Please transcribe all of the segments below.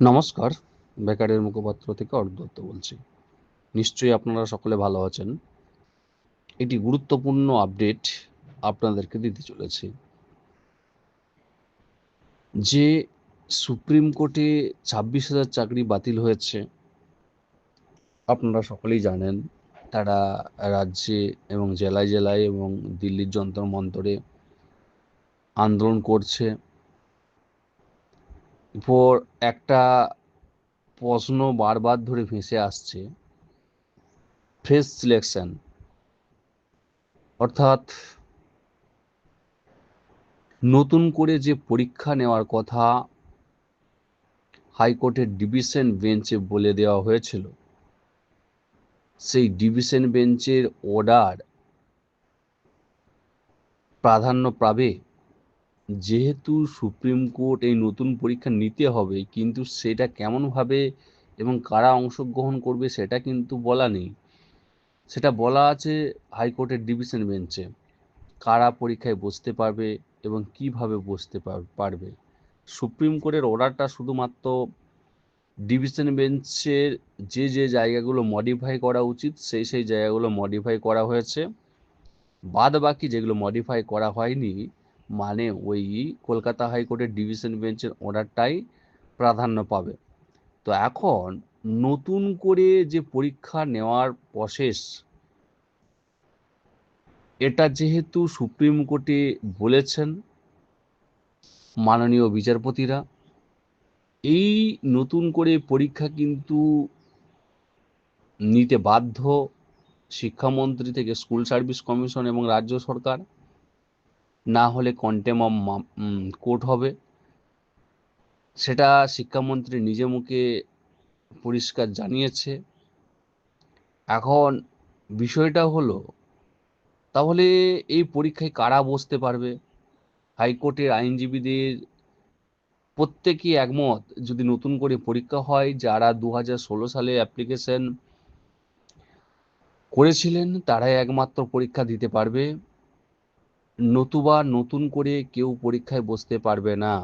নমস্কার, বেকারের মুখপাত্র থেকে অর্ক দত্ত বলছি। নিশ্চয়ই আপনারা সকলে ভালো আছেন। একটি গুরুত্বপূর্ণ আপডেট আপনাদেরকে দিতে চলেছি। যে সুপ্রিম কোর্টে ছাব্বিশ হাজার চাকরি বাতিল হয়েছে, আপনারা সকলেই জানেন, তারা রাজ্যে এবং জেলায় জেলায় এবং দিল্লির যন্ত্র মন্তরে আন্দোলন করছে। পর একটা প্রশ্ন বারবার ধরে ভেসে আসছে। ফ্রেশ সিলেকশন অর্থাৎ নতুন করে যে পরীক্ষা নেওয়ার কথা হাইকোর্টের ডিভিশন বেঞ্চে বলে দেওয়া হয়েছিল, সেই ডিভিশন বেঞ্চের অর্ডার প্রাধান্য পাবে যেহেতু সুপ্রিম কোর্ট এই নতুন পরীক্ষা নিতে হবে, কিন্তু সেটা কেমনভাবে এবং কারা অংশগ্রহণ করবে সেটা কিন্তু বলা নেই। সেটা বলা আছে হাইকোর্টের ডিভিশন বেঞ্চে। কারা পরীক্ষায় বসতে পারবে এবং কীভাবে বসতে পারবে? সুপ্রিম কোর্টের অর্ডারটা শুধুমাত্র ডিভিশন বেঞ্চের যে যে জায়গাগুলো মডিফাই করা উচিত, সেই সেই জায়গাগুলো মডিফাই করা হয়েছে। বাদ বাকি যেগুলো মডিফাই করা হয়নি মানে ওই কলকাতা হাইকোর্টের ডিভিশন বেঞ্চের অর্ডারটাই প্রাধান্য পাবে। তো এখন নতুন করে যে পরীক্ষা নেওয়ার প্রসেস এটা যেহেতু সুপ্রিম কোর্টে বলেছেন মাননীয় বিচারপতিরা, এই নতুন করে পরীক্ষা কিন্তু নিতে বাধ্য শিক্ষামন্ত্রী থেকে স্কুল সার্ভিস কমিশন এবং রাজ্য সরকার। না হলে কন্টেম অফ কোর্ট হবে। সেটা শিক্ষামন্ত্রী নিজে মুখে পরিষ্কার জানিয়েছে। এখন বিষয়টা হলো, তাহলে এই পরীক্ষায় কারা বসতে পারবে? হাইকোর্টের আইনজীবীদের প্রত্যেকেই একমত, যদি নতুন করে পরীক্ষা হয়, যারা দু হাজার ষোলো সালে অ্যাপ্লিকেশন করেছিলেন, তারাই একমাত্র পরীক্ষা দিতে পারবে। নতুবা নতুন করে কেউ পরীক্ষায় বসতে পারবে না।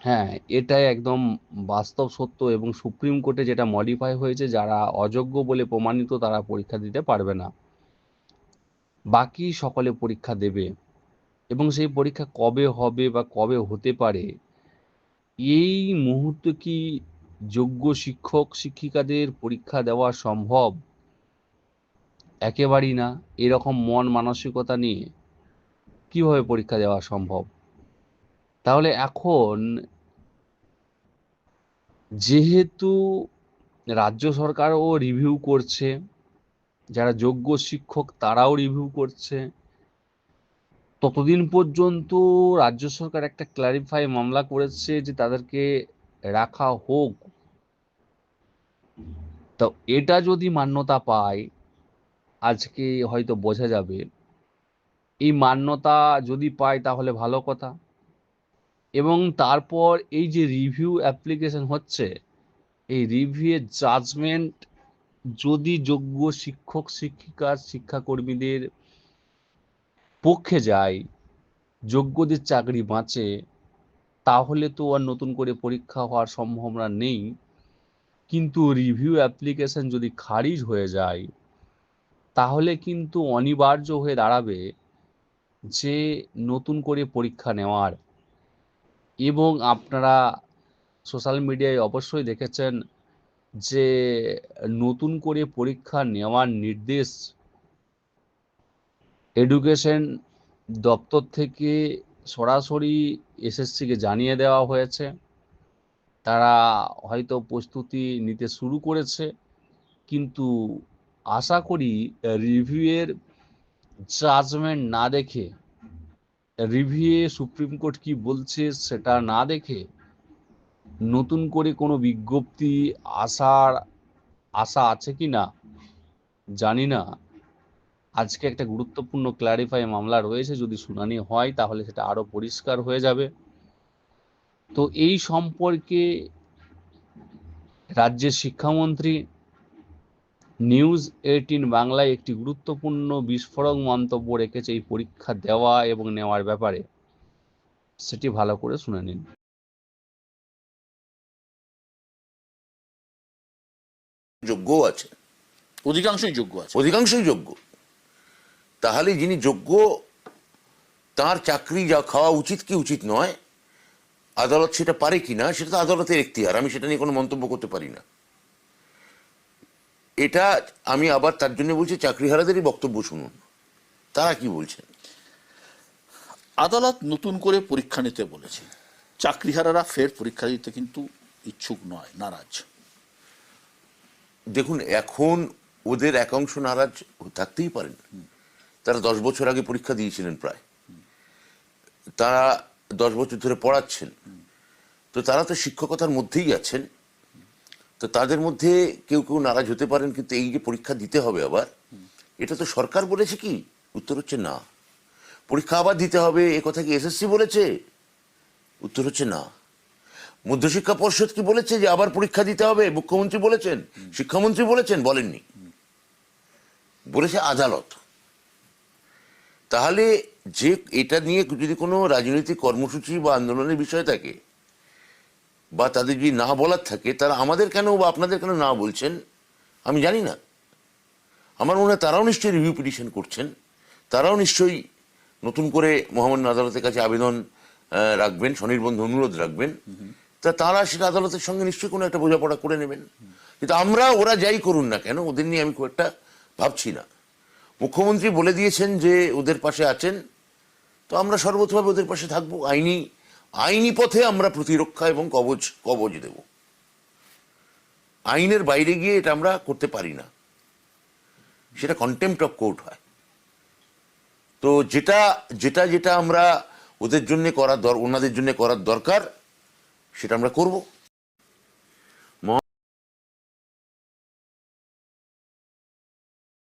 হ্যাঁ এটাই একদম বাস্তব সত্য এবং সুপ্রিম কোর্টে যেটা মডিফাই হয়েছে, যারা অযোগ্য বলে প্রমাণিত তারা পরীক্ষা দিতে পারবে না। বাকি সকলে পরীক্ষা দেবে এবং সেই পরীক্ষা কবে হবে বা কবে হতে পারে, এই মুহূর্তে কি যোগ্য শিক্ষক, শিক্ষিকাদের পরীক্ষা দেওয়া সম্ভব? একেবারেই না, এরকম মন মানসিকতা নিয়ে কীভাবে পরীক্ষা দেওয়া সম্ভব? তাহলে এখন যেহেতু রাজ্য সরকারও রিভিউ করছে, যারা যোগ্য শিক্ষক তারাও রিভিউ করছে, ততদিন পর্যন্ত রাজ্য সরকার একটা ক্লারিফাই মামলা করেছে যে তাদেরকে রাখা হোক। তো এটা যদি মান্যতা পায় আজকে হয়তো বোঝা যাবে। এই মান্যতা যদি পায় তাহলে ভালো কথা। এবং তারপর এই যে রিভিউ অ্যাপ্লিকেশন হচ্ছে, এই রিভিউয়ের জাজমেন্ট যদি যোগ্য শিক্ষক, শিক্ষিকা, শিক্ষাকর্মীদের পক্ষে যায়, যোগ্যদের চাকরি বাঁচে, তাহলে তো আর নতুন করে পরীক্ষা হওয়ার সম্ভাবনা নেই। কিন্তু রিভিউ অ্যাপ্লিকেশন যদি খারিজ হয়ে যায় তাহলে কিন্তু অনিবার্য হয়ে দাঁড়াবে যে নতুন করে পরীক্ষা নেওয়ার। এবং আপনারা সোশ্যাল মিডিয়ায় অবশ্যই দেখেছেন যে নতুন করে পরীক্ষা নেওয়ার নির্দেশ এডুকেশন দপ্তর থেকে সরাসরি এসএসসিকে জানিয়ে দেওয়া হয়েছে। তারা হয়তো প্রস্তুতি নিতে শুরু করেছে, কিন্তু আশা করি রিভিউয়ের জাজমেন্ট না দেখে, রিভিউয়ে সুপ্রিম কোর্ট কি বলছে সেটা না দেখে, নতুন করে কোনো বিজ্ঞপ্তি আসার আশা আছে কি না, জানি না। আজকে একটা গুরুত্বপূর্ণ ক্ল্যারিফাই মামলা রয়েছে, যদি শুনানি হয় তাহলে সেটা আরও পরিষ্কার হয়ে যাবে। তো এই সম্পর্কে রাজ্যের শিক্ষামন্ত্রী নিউজ এইটিন বাংলায় একটি গুরুত্বপূর্ণ বিস্ফোরক মন্তব্য রেখেছে এই পরীক্ষা দেওয়া এবং নেওয়ার ব্যাপারে। সেটি ভালো করে শুনে নিন। যোগ্য আছে। অধিকাংশই যোগ্য আছে। অধিকাংশই যোগ্য। তাহলে যিনি যোগ্য তার চাকরি যা খাওয়া উচিত কি উচিত নয় আদালত সেটা পারে কি না সেটা তো আদালতের এখতিয়ার। আমি সেটা নিয়ে কোনো মন্তব্য করতে পারি না। এটা আমি আবার তার জন্য বলছি চাকরিহারাদেরই বক্তব্য শুনুন। তারা কি বলছেন? আদালত নতুন করে পরীক্ষা নিতে বলেছে। চাকরিহারারা ফের পরীক্ষা দিতে কিন্তু ইচ্ছুক নয় নারাজ। দেখুন এখন ওদের একাংশ নারাজ থাকতেই পারেন। তারা দশ বছর আগে পরীক্ষা দিয়েছিলেন প্রায়। তারা দশ বছর ধরে পড়াচ্ছেন। তো তারা তো শিক্ষকতার মধ্যেই আছেন। তো তাদের মধ্যে কেউ কেউ নারাজ হতে পারেন, কিন্তু এই যে পরীক্ষা দিতে হবে আবার, এটা তো সরকার বলেছে কি? উত্তর হচ্ছে না। পরীক্ষা আবার দিতে হবে, এ কথা কি এসএসসি বলেছে? উত্তর হচ্ছে না। মধ্যশিক্ষা পর্ষদ কি বলেছে যে আবার পরীক্ষা দিতে হবে? মুখ্যমন্ত্রী বলেছেন? শিক্ষামন্ত্রী বলেছেন? বলেননি। বলেছে আদালত। তাহলে যে, এটা নিয়ে যদি কোনো রাজনৈতিক কর্মসূচি বা আন্দোলনের বিষয় থাকে বা তাদের যদি না বলার থাকে, তারা আমাদের কেন বা আপনাদের কেন না বলছেন? আমি জানি না। আমার মনে হয় তারাও নিশ্চয়ই রিভিউ পিটিশন করছেন। তারাও নিশ্চয়ই নতুন করে মহামান্য আদালতের কাছে আবেদন রাখবেন, স্বনির্বন্ধ অনুরোধ রাখবেন। তা তারা সেটা আদালতের সঙ্গে নিশ্চয়ই কোনো একটা বোঝাপড়া করে নেবেন। কিন্তু আমরা, ওরা যাই করুন না কেন, ওদের নিয়ে আমি খুব একটা ভাবছি না। মুখ্যমন্ত্রী বলে দিয়েছেন যে ওদের পাশে আছেন, তো আমরা সর্বতভাবে ওদের পাশে থাকব। আইনি আইনি পথে আমরা প্রতিরক্ষা এবং কবচ কবচ দেব। আইনের বাইরে গিয়ে এটা আমরা করতে পারি না। সেটা কন্টেম্পট অফ কোর্ট হয়। তো যেটা যেটা যেটা আমরা ওদের জন্য করার দর, ওনাদের জন্য করার দরকার, সেটা আমরা করব।